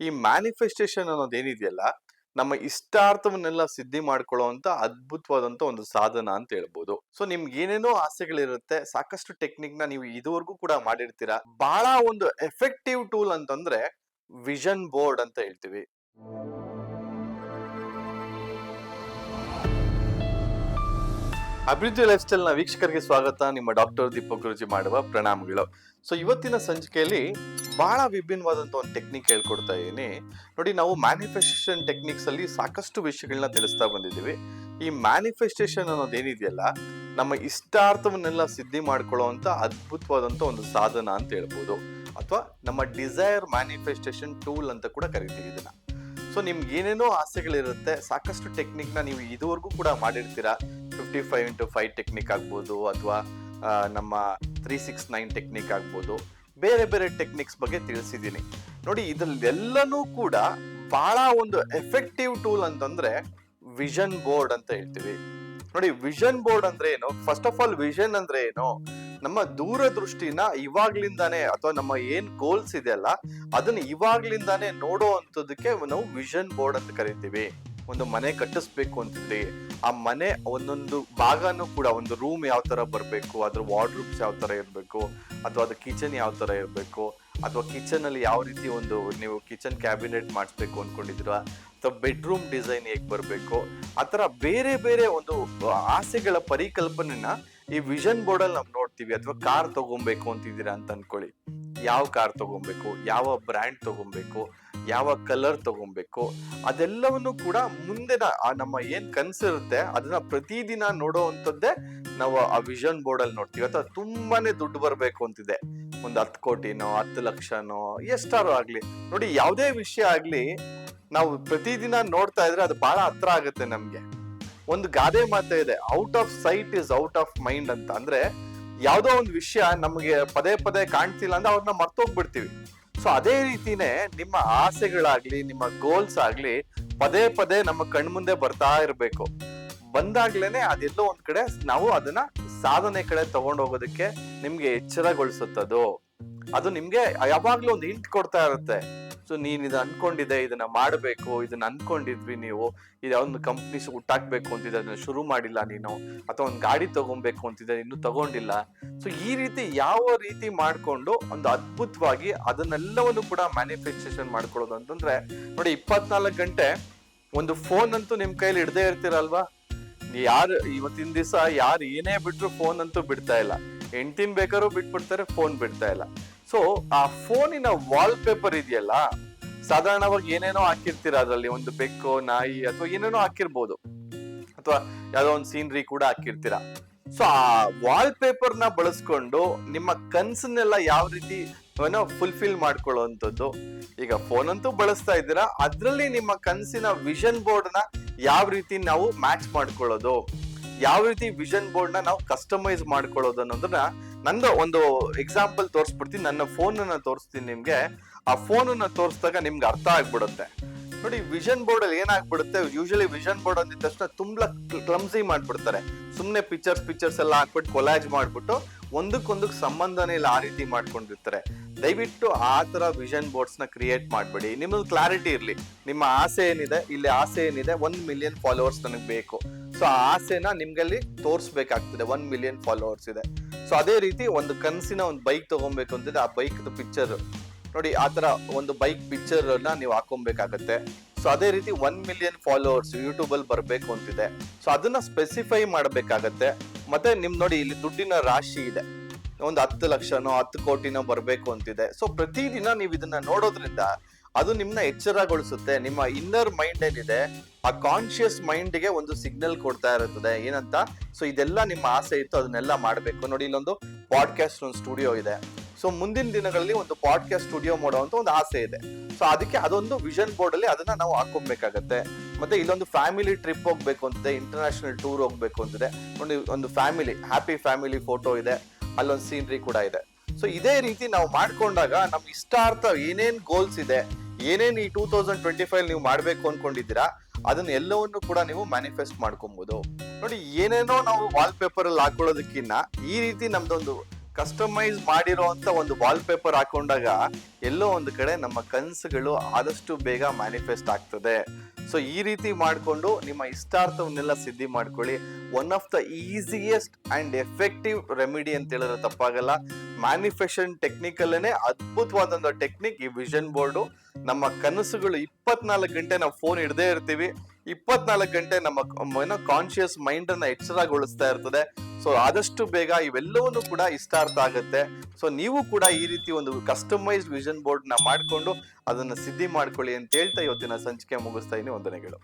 ಈ ಮ್ಯಾನಿಫೆಸ್ಟೇಷನ್ ಅನ್ನೋದು ಏನಿದೆಯಲ್ಲ, ನಮ್ಮ ಇಷ್ಟಾರ್ಥವನ್ನೆಲ್ಲ ಸಿದ್ಧಿ ಮಾಡ್ಕೊಳ್ಳುವಂತ ಅದ್ಭುತವಾದಂತ ಒಂದು ಸಾಧನ ಅಂತ ಹೇಳ್ಬೋದು. ಸೊ ನಿಮ್ಗೆ ಏನೇನೋ ಆಸೆಗಳಿರುತ್ತೆ, ಸಾಕಷ್ಟು ಟೆಕ್ನಿಕ್ನ ನೀವು ಇದುವರೆಗೂ ಕೂಡ ಮಾಡಿರ್ತೀರಾ ಬಹಳ ಒಂದು ಎಫೆಕ್ಟಿವ್ ಟೂಲ್ ಅಂತಂದ್ರೆ ವಿಷನ್ ಬೋರ್ಡ್ ಅಂತ ಹೇಳ್ತೀವಿ. ಅಭಿವೃದ್ಧಿ ಲೈಫ್ ಸ್ಟೈಲ್ನ ವೀಕ್ಷಕರಿಗೆ ಸ್ವಾಗತ, ನಿಮ್ಮ ಡಾಕ್ಟರ್ ದೀಪಕ್ ಗುರುಜಿ ಮಾಡುವ ಪ್ರಣಾಮಗಳು. ಸೊ ಇವತ್ತಿನ ಸಂಚಿಕೆಯಲ್ಲಿ ಬಹಳ ವಿಭಿನ್ನವಾದಂತ ಒಂದು ಟೆಕ್ನಿಕ್ ಹೇಳ್ಕೊಡ್ತಾ ಇದ್ದೀನಿ ನೋಡಿ, ನಾವು ಮ್ಯಾನಿಫೆಸ್ಟೇಷನ್ ಟೆಕ್ನಿಕ್ಸ್ ಅಲ್ಲಿ ಸಾಕಷ್ಟು ವಿಷಯಗಳನ್ನ ತಿಳಿಸ್ತಾ ಬಂದಿದ್ದೀವಿ. ಈ ಮ್ಯಾನಿಫೆಸ್ಟೇಷನ್ ಅನ್ನೋದು ಏನಿದೆಯಲ್ಲ, ನಮ್ಮ ಇಷ್ಟಾರ್ಥವನ್ನೆಲ್ಲ ಸಿದ್ಧಿ ಮಾಡ್ಕೊಳ್ಳೋವಂಥ ಅದ್ಭುತವಾದಂತ ಒಂದು ಸಾಧನ ಅಂತ ಹೇಳ್ಬೋದು. ಅಥವಾ ನಮ್ಮ ಡಿಸೈರ್ ಮ್ಯಾನಿಫೆಸ್ಟೇಷನ್ ಟೂಲ್ ಅಂತ ಕೂಡ ಕರಿತೀವಿ ಇದನ್ನ. ಸೊ ನಿಮ್ಗೆ ಏನೇನೋ ಆಸೆಗಳಿರುತ್ತೆ, ಸಾಕಷ್ಟು ಟೆಕ್ನಿಕ್ನ ನೀವು ಇದುವರೆಗೂ ಕೂಡ ಮಾಡಿರ್ತೀರಾ? Fifty five into five technique ಆಗ್ಬೋದು, ಅಥವಾ ನಮ್ಮ ತ್ರೀ ಸಿಕ್ಸ್ ನೈನ್ ಟೆಕ್ನಿಕ್ ಆಗ್ಬೋದು. ಬೇರೆ ಬೇರೆ ಟೆಕ್ನಿಕ್ಸ್ ಬಗ್ಗೆ ತಿಳಿಸಿದ್ದೀನಿ. ನೋಡಿ, ಇದರಲ್ಲೆಲ್ಲನೂ ಕೂಡ ಬಹಳ ಒಂದು ಎಫೆಕ್ಟಿವ್ ಟೂಲ್ ಅಂತಂದ್ರೆ ವಿಷನ್ ಬೋರ್ಡ್ ಅಂತ ಹೇಳ್ತೀವಿ. ನೋಡಿ ವಿಷನ್ ಬೋರ್ಡ್ ಅಂದ್ರೆ ಏನು? ಫಸ್ಟ್ ಆಫ್ ಆಲ್ ವಿಷನ್ ಅಂದ್ರೆ ಏನು? ನಮ್ಮ ದೂರದೃಷ್ಟಿನ ಇವಾಗ್ಲಿಂದಾನೇ ಅಥವಾ ನಮ್ಮ ಏನ್ ಗೋಲ್ಸ್ ಇದೆಯಲ್ಲ ಅದನ್ನ ಇವಾಗ್ಲಿಂದಾನೇ ನೋಡೋ ಅಂತದಕ್ಕೆ ನಾವು ವಿಷನ್ ಬೋರ್ಡ್ ಅಂತ ಕರಿತೀವಿ. ಒಂದು ಮನೆ ಕಟ್ಟಿಸ್ಬೇಕು ಅಂತಿದ್ರೆ ಆ ಮನೆ ಒಂದೊಂದು ಭಾಗನೂ ಕೂಡ ಒಂದು ರೂಮ್ ಯಾವ ತರ ಬರಬೇಕು, ಅದ್ರ ವಾರ್ಡ್ರೂಮ್ಸ್ ಯಾವ ತರ ಇರಬೇಕು, ಅಥವಾ ಅದು ಕಿಚನ್ ಯಾವ ತರ ಇರಬೇಕು, ಅಥವಾ ಕಿಚನ್ ಅಲ್ಲಿ ಯಾವ ರೀತಿ ಒಂದು ನೀವು ಕಿಚನ್ ಕ್ಯಾಬಿನೆಟ್ ಮಾಡಿಸ್ಬೇಕು ಅನ್ಕೊಂಡಿದ್ರ ಅಥವಾ ಬೆಡ್ರೂಮ್ ಡಿಸೈನ್ ಹೇಗೆ ಬರಬೇಕು, ಆ ತರ ಬೇರೆ ಬೇರೆ ಒಂದು ಆಸೆಗಳ ಪರಿಕಲ್ಪನೆನ ಈ ವಿಷನ್ ಬೋರ್ಡ್ ಅಲ್ಲಿ ನಾವು ನೋಡ್ತೀವಿ, ಅಥವಾ ಕಾರ್ ತಗೊಬೇಕು ಅಂತಿದ್ದೀರಾ ಅಂತ ಅನ್ಕೊಳ್ಳಿ. ಯಾವ ಕಾರ್ ತಗೊಬೇಕು, ಯಾವ ಬ್ರ್ಯಾಂಡ್ ತಗೊಬೇಕು ಯಾವ ಕಲರ್ ತಗೊಬೇಕು, ಅದೆಲ್ಲವನ್ನು ಕೂಡ ಮುಂದಿನ ಆ ನಮ್ಮ ಏನ್ ಕನ್ಸಿರುತ್ತೆ ಅದನ್ನ ಪ್ರತಿದಿನ ನೋಡೋವಂಥದ್ದೇ ನಾವು ಆ ವಿಷನ್ ಬೋರ್ಡ್ ಅಲ್ಲಿ ನೋಡ್ತೀವಿ. ಅಥವಾ ತುಂಬಾನೇ ದುಡ್ಡು ಬರ್ಬೇಕು ಅಂತಿದೆ. ಒಂದು ಹತ್ತು ಕೋಟಿನೋ, ಹತ್ತು ಲಕ್ಷನೋ ಎಷ್ಟಾರು ಆಗ್ಲಿ. ನೋಡಿ, ಯಾವುದೇ ವಿಷಯ ಆಗ್ಲಿ, ನಾವು ಪ್ರತಿದಿನ ನೋಡ್ತಾ ಇದ್ರೆ ಅದು ಬಹಳ ಹತ್ರ ಆಗುತ್ತೆ ನಮ್ಗೆ. ಒಂದು ಗಾದೆ ಮಾತೆ ಇದೆ out of sight is out of mind ಅಂತ. ಅಂದ್ರೆ, ಯಾವ್ದೋ ಒಂದು ವಿಷಯ ನಮಗೆ ಪದೇ ಪದೇ ಕಾಣ್ತಿಲ್ಲ ಅಂದ್ರೆ ಅವ್ರನ್ನ ಮರ್ತೋಗ್ಬಿಡ್ತೀವಿ. ಸೊ ಅದೇ ರೀತಿನೇ ನಿಮ್ಮ ಆಸೆಗಳಾಗ್ಲಿ, ನಿಮ್ಮ ಗೋಲ್ಸ್ ಆಗ್ಲಿ ಪದೇ ಪದೇ ನಮ್ಮ ಕಣ್ಮುಂದೆ ಬರ್ತಾ ಇರ್ಬೇಕು. ಬಂದಾಗ್ಲೇನೆ ಅದೆಲ್ಲೋ ಒಂದ್ ಕಡೆ ನಾವು ಅದನ್ನ ಸಾಧನೆ ಕಡೆ ತಗೊಂಡೋಗೋದಕ್ಕೆ ನಿಮ್ಗೆ ಎಚ್ಚರಗೊಳಿಸುತ್ತದು. ಅದು ನಿಮ್ಗೆ ಯಾವಾಗ್ಲೂ ಒಂದು ಹಿಂಟ್ ಕೊಡ್ತಾ ಇರುತ್ತೆ. ಸೊ ನೀನ್ ಇದು ಅನ್ಕೊಂಡಿದೆ ಇದನ್ನ ಮಾಡಬೇಕು, ಇದನ್ನ ಅನ್ಕೊಂಡಿದ್ವಿ ನೀವು. ಇದು ಒಂದು ಕಂಪ್ನೀಸ್ ಹುಟ್ಟಾಕ್ಬೇಕು ಅಂತಿದೆ, ಅದನ್ನ ಶುರು ಮಾಡಿಲ್ಲ ನೀನು. ಅಥವಾ ಒಂದು ಗಾಡಿ ತಗೊಬೇಕು ಅಂತಿದೆ, ಇನ್ನು ತಗೊಂಡಿಲ್ಲ. ಸೊ ಈ ರೀತಿ ಯಾವ ರೀತಿ ಮಾಡ್ಕೊಂಡು ಒಂದು ಅದ್ಭುತವಾಗಿ ಅದನ್ನೆಲ್ಲವನ್ನು ಕೂಡ ಮ್ಯಾನಿಫೆಸ್ಟೇಷನ್ ಮಾಡ್ಕೊಳ್ಳೋದು ಅಂತಂದ್ರೆ, ನೋಡಿ ಇಪ್ಪತ್ನಾಲ್ಕು ಗಂಟೆ ಒಂದು ಫೋನ್ ಅಂತೂ ನಿಮ್ ಕೈಲಿ ಇಡದೇ ಇರ್ತೀರಲ್ವಾ? ಯಾರು ಇವತ್ತಿನ ದಿವಸ ಯಾರು ಏನೇ ಬಿಟ್ರು ಫೋನ್ ಅಂತೂ ಬಿಡ್ತಾ ಇಲ್ಲ. ಹೆಂಡ್ತಿನ್ ಬೇಕಾದ್ರೂ ಬಿಟ್ಬಿಡ್ತಾರೆ ಫೋನ್ ಬಿಡ್ತಾ ಇಲ್ಲ. ಸೊ ಆ ಫೋನಿನ ವಾಲ್ ಪೇಪರ್ ಇದೆಯಲ್ಲ, ಸಾಧಾರಣವಾಗಿ ಏನೇನೋ ಹಾಕಿರ್ತೀರ ಅದರಲ್ಲಿ? ಒಂದು ಬೆಕ್ಕು, ನಾಯಿ ಅಥವಾ ಏನೇನೋ ಹಾಕಿರ್ಬೋದು. ಅಥವಾ ಯಾವ್ದೋ ಒಂದು ಸೀನ್ರಿ ಕೂಡ ಹಾಕಿರ್ತೀರ. ಸೊ ಆ ವಾಲ್ ಪೇಪರ್ನ ಬಳಸ್ಕೊಂಡು ನಿಮ್ಮ ಕನ್ಸನ್ನೆಲ್ಲ ಯಾವ ರೀತಿ, ಏನೋ ಫುಲ್ಫಿಲ್ ಮಾಡ್ಕೊಳ್ಳುವಂಥದ್ದು. ಈಗ ಫೋನ್ ಅಂತೂ ಬಳಸ್ತಾ ಇದ್ದೀರಾ. ಅದರಲ್ಲಿ ನಿಮ್ಮ ಕನಸಿನ ವಿಷನ್ ಬೋರ್ಡ್ನ ಯಾವ ರೀತಿ ನಾವು ಮ್ಯಾಚ್ ಮಾಡ್ಕೊಳ್ಳೋದು? ಯಾವ ರೀತಿ ವಿಷನ್ ಬೋರ್ಡ್ನ ನಾವು ಕಸ್ಟಮೈಸ್ ಮಾಡ್ಕೊಳ್ಳೋದು ಅನ್ನೋದನ್ನ ನಂದು ಒಂದು ಎಕ್ಸಾಂಪಲ್ ತೋರಿಸ್ಬಿಡ್ತೀನಿ. ನನ್ನ ಫೋನ್ ಅನ್ನ ತೋರಿಸ್ತೀನಿ ನಿಮ್ಗೆ. ಆ ಫೋನ್ ಅನ್ನ ತೋರಿಸಿದಾಗ ನಿಮ್ಗೆ ಅರ್ಥ ಆಗ್ಬಿಡುತ್ತೆ. ನೋಡಿ ವಿಷನ್ ಬೋರ್ಡ್ ಅಲ್ಲಿ ಏನಾಗ್ಬಿಡುತ್ತೆ? ಯೂಶಲಿ ವಿಷನ್ ಬೋರ್ಡ್ ಅಂದಿದ ತಕ್ಷಣ ತುಂಬಾ ಕ್ಲಮ್ಸಿ ಮಾಡ್ಬಿಡ್ತಾರೆ. ಸುಮ್ಮನೆ ಪಿಕ್ಚರ್ಸ್ ಪಿಕ್ಚರ್ಸ್ ಎಲ್ಲ ಹಾಕ್ಬಿಟ್ಟು ಕೊಲಾಜ್ ಮಾಡ್ಬಿಟ್ಟು ಒಂದಕ್ಕೊಂದಕ್ಕೆ ಸಂಬಂಧನೇ ಇಲ್ಲ ಆ ರೀತಿ ಮಾಡ್ಕೊಂಡಿರ್ತಾರೆ. ದಯವಿಟ್ಟು ಆ ಥರ ವಿಷನ್ ಬೋರ್ಡ್ಸ್ನ ಕ್ರಿಯೇಟ್ ಮಾಡಬೇಡಿ. ನಿಮ್ಮದು ಕ್ಲಾರಿಟಿ ಇರಲಿ. ನಿಮ್ಮ ಆಸೆ ಏನಿದೆ? ಇಲ್ಲಿ ಆಸೆ ಏನಿದೆ? ಒಂದು ಮಿಲಿಯನ್ ಫಾಲೋವರ್ಸ್ ನನಗೆ ಬೇಕು. ಸೊ ಆ ಆಸೆನ ನಿಮ್ಗಲ್ಲಿ ತೋರಿಸ್ಬೇಕಾಗ್ತದೆ. ಒನ್ ಮಿಲಿಯನ್ ಫಾಲೋವರ್ಸ್ ಇದೆ. ಸೊ ಅದೇ ರೀತಿ ಒಂದು ಕನಸಿನ ಒಂದು ಬೈಕ್ ತಗೊಬೇಕು ಅಂತಿದೆ ಆ ಬೈಕ್ದು ಪಿಕ್ಚರ್ ನೋಡಿ, ಆ ಥರ ಒಂದು ಬೈಕ್ ಪಿಕ್ಚರ್ನ ನೀವು ಹಾಕೊಬೇಕಾಗತ್ತೆ. ಸೊ ಅದೇ ರೀತಿ ಒನ್ ಮಿಲಿಯನ್ ಫಾಲೋವರ್ಸ್ ಯೂಟ್ಯೂಬಲ್ಲಿ ಬರ್ಬೇಕು ಅಂತಿದೆ. ಸೊ ಅದನ್ನ ಸ್ಪೆಸಿಫೈ ಮಾಡಬೇಕಾಗತ್ತೆ. ಮತ್ತೆ ನಿಮ್ ನೋಡಿ ಇಲ್ಲಿ ದುಡ್ಡಿನ ರಾಶಿ ಇದೆ. ಒಂದು ಹತ್ತು ಲಕ್ಷನೋ, ಹತ್ತು ಕೋಟಿನೋ ಬರಬೇಕು ಅಂತಿದೆ. ಸೊ ಪ್ರತಿದಿನ ನೀವು ಇದನ್ನ ನೋಡೋದ್ರಿಂದ ಅದು ನಿಮ್ಮನ್ನ ಎಚ್ಚರಗೊಳಿಸುತ್ತೆ. ನಿಮ್ಮ ಇನ್ನರ್ ಮೈಂಡ್ ಏನಿದೆ ಆ ಕಾನ್ಶಿಯಸ್ ಮೈಂಡ್ಗೆ ಒಂದು ಸಿಗ್ನಲ್ ಕೊಡ್ತಾ ಇರುತ್ತದೆ. ಏನಂತ? ಸೊ ಇದೆಲ್ಲ ನಿಮ್ಮ ಆಸೆ ಇತ್ತು, ಅದನ್ನೆಲ್ಲ ಮಾಡಬೇಕು. ನೋಡಿ, ಇಲ್ಲೊಂದು ಪಾಡ್ಕಾಸ್ಟ್ ಒಂದು ಸ್ಟುಡಿಯೋ ಇದೆ. ಸೊ ಮುಂದಿನ ದಿನಗಳಲ್ಲಿ ಒಂದು ಪಾಡ್ಕಾಸ್ಟ್ ಸ್ಟುಡಿಯೋ ಮಾಡುವಂತ ಒಂದು ಆಸೆ ಇದೆ. ಸೊ ಅದಕ್ಕೆ ಅದೊಂದು ವಿಷನ್ ಬೋರ್ಡ್ ಅಲ್ಲಿ ಅದನ್ನ ನಾವು ಹಾಕೊಬೇಕಾಗತ್ತೆ. ಮತ್ತೆ ಇಲ್ಲೊಂದು ಫ್ಯಾಮಿಲಿ ಟ್ರಿಪ್ ಹೋಗ್ಬೇಕು ಅಂತಿದೆ ಇಂಟರ್ನ್ಯಾಷನಲ್ ಟೂರ್ ಹೋಗ್ಬೇಕು ಅಂತಿದೆ. ನೋಡಿ, ಒಂದು ಫ್ಯಾಮಿಲಿ ಹ್ಯಾಪಿ ಫ್ಯಾಮಿಲಿ ಫೋಟೋ ಇದೆ. ಅಲ್ಲೊಂದು ಸೀನ್ರಿ ಕೂಡ ಇದೆ. ಸೊ ಇದೇ ರೀತಿ ನಾವು ಮಾಡ್ಕೊಂಡಾಗ ನಮ್ ಇಷ್ಟಾರ್ಥ ಏನೇನ್ ಗೋಲ್ಸ್ ಇದೆ, ಏನೇನು ಈ ಟೂ ತೌಸಂಡ್ ಟ್ವೆಂಟಿ ಫೈವ್ ನೀವು ಮಾಡ್ಬೇಕು ಅನ್ಕೊಂಡಿದ್ದೀರಾ ಅದನ್ನ ಎಲ್ಲವನ್ನು ಕೂಡ ನೀವು ಮ್ಯಾನಿಫೆಸ್ಟ್ ಮಾಡ್ಕೊಬಹುದು ನೋಡಿ, ಏನೇನೋ ನಾವು ವಾಲ್ ಪೇಪರ್ ಅಲ್ಲಿ ಹಾಕೊಳ್ಳೋದಕ್ಕಿನ್ನ ಈ ರೀತಿ ನಮ್ದೊಂದು ಕಸ್ಟಮೈಸ್ ಮಾಡಿರೋಂತ ಒಂದು ವಾಲ್ ಪೇಪರ್ ಹಾಕೊಂಡಾಗ ಎಲ್ಲೋ ಒಂದು ಕಡೆ ನಮ್ಮ ಕನಸುಗಳು ಆದಷ್ಟು ಬೇಗ ಮ್ಯಾನಿಫೆಸ್ಟ್ ಆಗ್ತದೆ. ಸೊ ಈ ರೀತಿ ಮಾಡಿಕೊಂಡು ನಿಮ್ಮ ಇಷ್ಟಾರ್ಥವನ್ನೆಲ್ಲ ಸಿದ್ಧಿ ಮಾಡ್ಕೊಳ್ಳಿ. One of the easiest and effective remedy ಅಂತ ಹೇಳಿದ್ರೆ ತಪ್ಪಾಗಲ್ಲ. ಮ್ಯಾನಿಫೆಷನ್ ಅಲ್ಲೇನೆ ಅದ್ಭುತವಾದಂತ ಟೆಕ್ನಿಕ್ ಈ ವಿಷನ್ ಬೋರ್ಡು ನಮ್ಮ ಕನಸುಗಳು ಇಪ್ಪತ್ನಾಲ್ಕು ಗಂಟೆ ನಾವು ಫೋನ್ ಹಿಡದೇ ಇರ್ತೀವಿ. ಇಪ್ಪತ್ನಾಲ್ಕು ಗಂಟೆ ನಮ್ಮ ಏನೋ ಕಾನ್ಶಿಯಸ್ ಮೈಂಡ್ ಅನ್ನ ಎಚ್ಚರಗೊಳಿಸ್ತಾ ಇರ್ತದೆ. ಸೊ ಆದಷ್ಟು ಬೇಗ ಇವೆಲ್ಲವನ್ನು ಕೂಡ ಇಷ್ಟಾರ್ಥ ಆಗುತ್ತೆ. ಸೊ ನೀವು ಕೂಡ ಈ ರೀತಿ ಒಂದು ಕಸ್ಟಮೈಸ್ಡ್ ವಿಷನ್ ಬೋರ್ಡ್ನ ಮಾಡಿಕೊಂಡು ಅದನ್ನ ಸಿದ್ಧಿ ಮಾಡ್ಕೊಳ್ಳಿ ಅಂತ ಹೇಳ್ತಾ ಇವತ್ತಿನ ಸಂಚಿಕೆ ಮುಗಿಸ್ತಾ ಇದೀನಿ ವಂದನೆಗಳು.